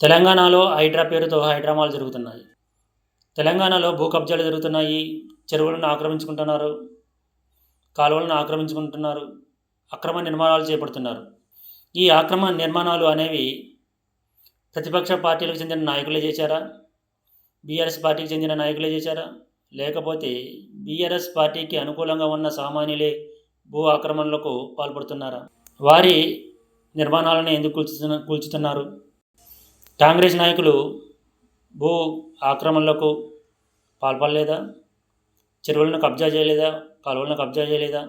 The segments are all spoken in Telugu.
తెలంగాణలో హైడ్రా పేరుతో హైడ్రామాలు జరుగుతున్నాయి. తెలంగాణలో భూ కబ్జాలు జరుగుతున్నాయి. చెరువులను ఆక్రమించుకుంటున్నారు. కాలువలను ఆక్రమించుకుంటున్నారు. అక్రమ నిర్మాణాలు చేపడుతున్నారు. ఈ అక్రమ నిర్మాణాలు అనేవి ప్రతిపక్ష పార్టీలకు చెందిన నాయకులే చేశారా? బీఆర్ఎస్ పార్టీకి చెందిన నాయకులే చేశారా? లేకపోతే బీఆర్ఎస్ పార్టీకి అనుకూలంగా ఉన్న సామాన్యులే భూ ఆక్రమణలకు పాల్పడుతున్నారా? వారి నిర్మాణాలను ఎందుకు కూల్చుతున్న కూల్చుతున్నారు? కాంగ్రెస్ నాయకులు భూ ఆక్రమణలకు పాల్పడలేదా? చెరువులను కబ్జా చేయలేదా? కాలువలను కబ్జా చేయలేదా?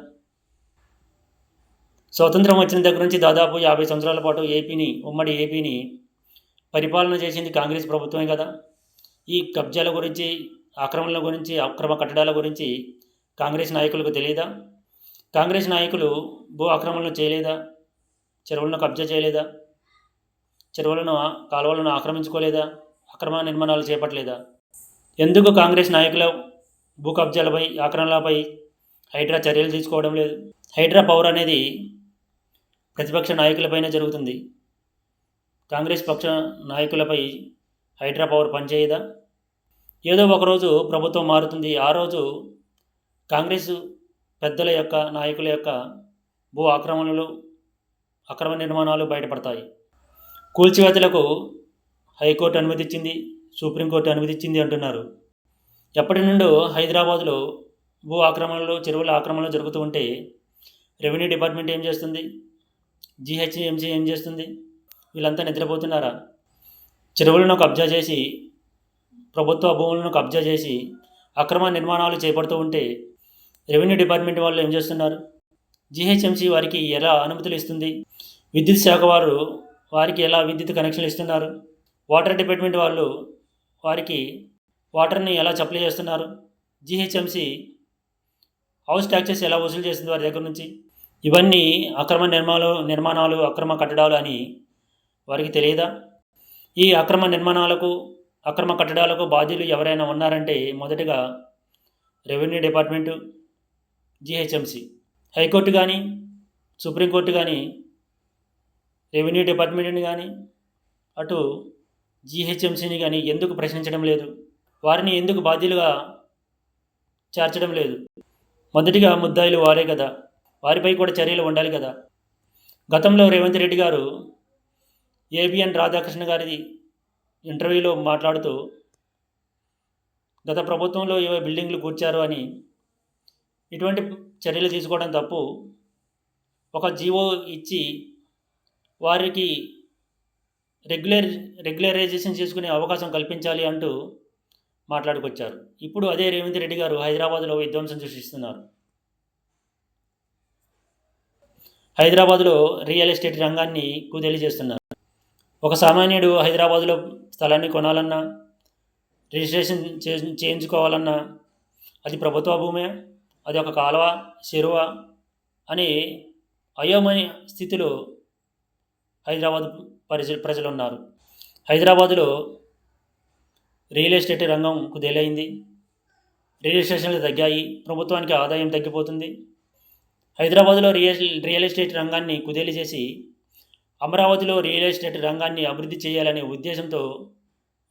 స్వతంత్రం వచ్చిన దగ్గర నుంచి దాదాపు యాభై సంవత్సరాల పాటు ఏపీని ఉమ్మడి ఏపీని పరిపాలన చేసింది కాంగ్రెస్ ప్రభుత్వమే కదా. ఈ కబ్జాల గురించి ఆక్రమణల గురించి అక్రమ కట్టడాల గురించి కాంగ్రెస్ నాయకులకు తెలియదా? కాంగ్రెస్ నాయకులు భూ ఆక్రమణలు చేయలేదా? చెరువులను కబ్జా చేయలేదా? చెరువులను కాలువలను ఆక్రమించుకోలేదా? అక్రమ నిర్మాణాలు చేపట్టలేదా? ఎందుకు కాంగ్రెస్ నాయకుల భూ కబ్జాలపై ఆక్రమణలపై హైడ్రా చర్యలు తీసుకోవడం లేదు? హైడ్రా పవర్ అనేది ప్రతిపక్ష నాయకులపైనే జరుగుతుంది. కాంగ్రెస్ పక్ష నాయకులపై హైడ్రా పవర్ పనిచేయదా? ఏదో ఒకరోజు ప్రభుత్వం మారుతుంది. ఆ రోజు కాంగ్రెస్ పెద్దల యొక్క నాయకుల యొక్క భూ ఆక్రమణలు అక్రమ నిర్మాణాలు బయటపడతాయి. కూల్చివేతలకు హైకోర్టు అనుమతిచ్చింది సుప్రీంకోర్టు అనుమతిచ్చింది అంటున్నారు. ఎప్పటి నుండో హైదరాబాద్లో భూ ఆక్రమణలు చెరువుల ఆక్రమణలు జరుగుతూ ఉంటే రెవెన్యూ డిపార్ట్మెంట్ ఏం చేస్తుంది? జీహెచ్ఎంసీ ఏం చేస్తుంది? వీళ్ళంతా నిద్రపోతున్నారా? చెరువులను కబ్జా చేసి ప్రభుత్వ భూములను కబ్జా చేసి అక్రమ నిర్మాణాలు చేపడుతూ ఉంటే రెవెన్యూ డిపార్ట్మెంట్ వాళ్ళు ఏం చేస్తున్నారు? జీహెచ్ఎంసీ వారికి ఎలా అనుమతులు ఇస్తుంది? విద్యుత్ శాఖ వారు వారికి ఎలా విద్యుత్ కనెక్షన్లు ఇస్తున్నారు? వాటర్ డిపార్ట్మెంట్ వాళ్ళు వారికి వాటర్ని ఎలా సప్లై చేస్తున్నారు? జీహెచ్ఎంసీ హౌస్ ట్యాక్సెస్ ఎలా వసూలు చేస్తుంది వారి దగ్గర నుంచి? ఇవన్నీ అక్రమ నిర్మాణాలు నిర్మాణాలు అక్రమ కట్టడాలు అని వారికి తెలియదా? ఈ అక్రమ నిర్మాణాలకు అక్రమ కట్టడాలకు బాధ్యులు ఎవరైనా ఉన్నారంటే మొదటగా revenue department GHMC high court కానీ సుప్రీంకోర్టు కానీ రెవెన్యూ డిపార్ట్మెంట్ని కానీ అటు జీహెచ్ఎంసీని కానీ ఎందుకు ప్రశ్నించడం లేదు? వారిని ఎందుకు బాధ్యులుగా చేర్చడం లేదు? మొదటిగా ముద్దాయిలు వారే కదా. వారిపై కూడా చర్యలు ఉండాలి కదా. గతంలో రేవంత్ రెడ్డి గారు ఏబిఎన్ రాధాకృష్ణ గారిది ఇంటర్వ్యూలో మాట్లాడుతూ గత ప్రభుత్వంలో ఏవో బిల్డింగ్లు కూర్చారు అని ఇటువంటి చర్యలు తీసుకోవడం తప్పు. ఒక జీవో ఇచ్చి వారికి రెగ్యులర్ రెగ్యులరైజేషన్ చేసుకునే అవకాశం కల్పించాలి అంటూ మాట్లాడుకొచ్చారు. ఇప్పుడు అదే రేవంత్ రెడ్డి గారు హైదరాబాద్లో విధ్వంసం సృష్టిస్తున్నారు. హైదరాబాద్లో రియల్ ఎస్టేట్ రంగాన్ని కుదేలి చేస్తున్నారు. ఒక సామాన్యుడు హైదరాబాద్లో స్థలాన్ని కొనాలన్నా రిజిస్ట్రేషన్ చే చేయించుకోవాలన్నా అది ప్రభుత్వ భూమే అది ఒక కాలువ చెరువ అని అయోమయ స్థితిలో హైదరాబాద్ పరిచ ప్రజలు ఉన్నారు హైదరాబాదులో రియల్ ఎస్టేట్ రంగం కుదేలైంది రిజిస్ట్రేషన్లు తగ్గాయి. ప్రభుత్వానికి ఆదాయం తగ్గిపోతుంది. హైదరాబాద్లో రియల్ రియల్ ఎస్టేట్ రంగాన్ని కుదేలి చేసి అమరావతిలో రియల్ ఎస్టేట్ రంగాన్ని అభివృద్ధి చేయాలనే ఉద్దేశంతో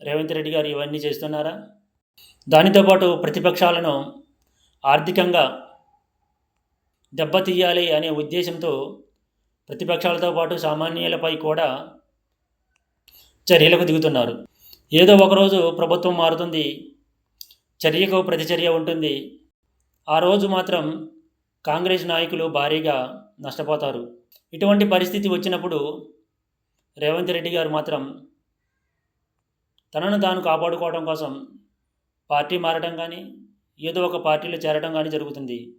రేవంత్ రెడ్డి గారు ఇవన్నీ చేస్తున్నారా? దానితో పాటు ప్రతిపక్షాలను ఆర్థికంగా దెబ్బతీయాలి అనే ఉద్దేశంతో ప్రతిపక్షాలతో పాటు సామాన్యులపై కూడా చర్యలకు దిగుతున్నారు. ఏదో ఒకరోజు ప్రభుత్వం మారుతుంది. చర్యకు ప్రతిచర్య ఉంటుంది. ఆ రోజు మాత్రం కాంగ్రెస్ నాయకులు భారీగా నష్టపోతారు. ఇటువంటి పరిస్థితి వచ్చినప్పుడు రేవంత్ రెడ్డి గారు మాత్రం తనను తాను కాపాడుకోవడం కోసం పార్టీ మారడం కానీ ఏదో ఒక పార్టీలో చేరడం కానీ జరుగుతుంది.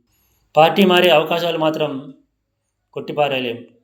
పార్టీ మారే అవకాశాలు మాత్రం కొట్టిపారేయలేం.